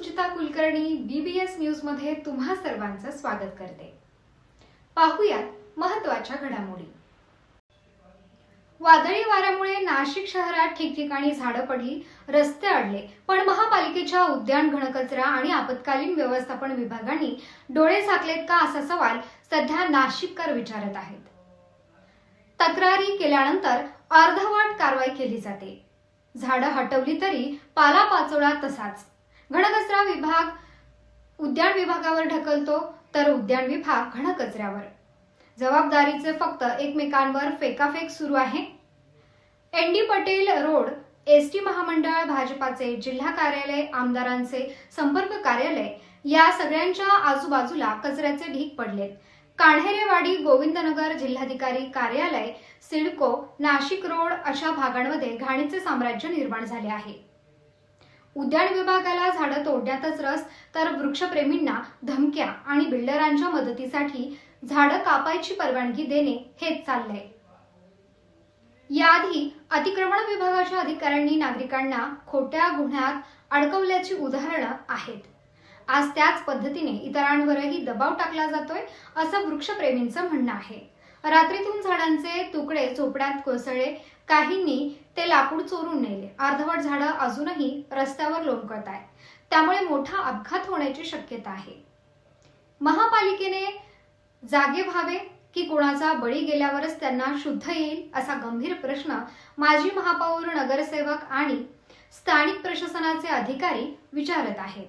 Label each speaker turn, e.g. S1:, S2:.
S1: Suchita Kulkarni BBS न्यूजमध्ये तुम्हा सर्वांचं स्वागत करते. पाहुयात महत्त्वाच्या घडामोडी. वादळी वाऱ्यामुळे नाशिक शहरात ठिकठिकाणी झाडं पडली रस्ते अडले पण महापालिकेच्या उद्यान घनकचरा आणि आपत्कालीन व्यवस्थापन विभागांनी डोळे झाकलेत का असा सवाल सध्या नाशिककर विचारत आहेत. तक्रारी केल्यानंतर अर्धवट कारवाई केली जाते. झाडं हटवली तरी पाला पाचोळा तसाच. घनकचरा विभाग उद्यान विभागावर ढकलतो तर उद्यान विभाग घनकचऱ्यावर. जबाबदारीचे फक्त एकमेकांवर फेकाफेक सुरू आहे. N D Patel road S T महामंडळ भाजपाचे जिल्हा कार्यालय आमदारांचे संपर्क कार्यालय या सगळ्यांच्या आजूबाजूला कचऱ्याचे ढीक पडलेत. कान्हेरेवाडी गोविंदनगर जिल्हाधिकारी कार्यालय सिडको नाशिक रोड अशा भागांमध्ये घाणीचे साम्राज्य निर्माण झाले आहे. उद्यान विभागाला झाडं तोडण्यातच रस तर वृक्षप्रेमींना धमक्या आणि बिल्डरांच्या मदतीसाठी झाडं कापायची परवानगी देणे हेच चाललंय. याआधी अतिक्रमण विभागाच्या अधिकाऱ्यांनी नागरिकांना खोट्या गुन्ह्यात अडकवल्याची उदाहरणं आहेत. आज त्याच पद्धतीने इतरांवरही दबाव टाकला जातोय असं वृक्षप्रेमींचं म्हणणं आहे. रात्रीतून झाडांचे तुकडे झोपड्यात कोसळले. काहींनी ते लाकूड चोरून नेले. अर्धवट झाडं अजूनही रस्त्यावर लोंबकत आहेत. त्यामुळे मोठा अपघात होण्याची शक्यता आहे. महापालिकेने जागे व्हावे की कोणाचा बळी गेल्यावरच त्यांना शुद्ध येईल असा गंभीर प्रश्न माजी महापौर नगरसेवक आणि स्थानिक प्रशासनाचे अधिकारी विचारत आहेत.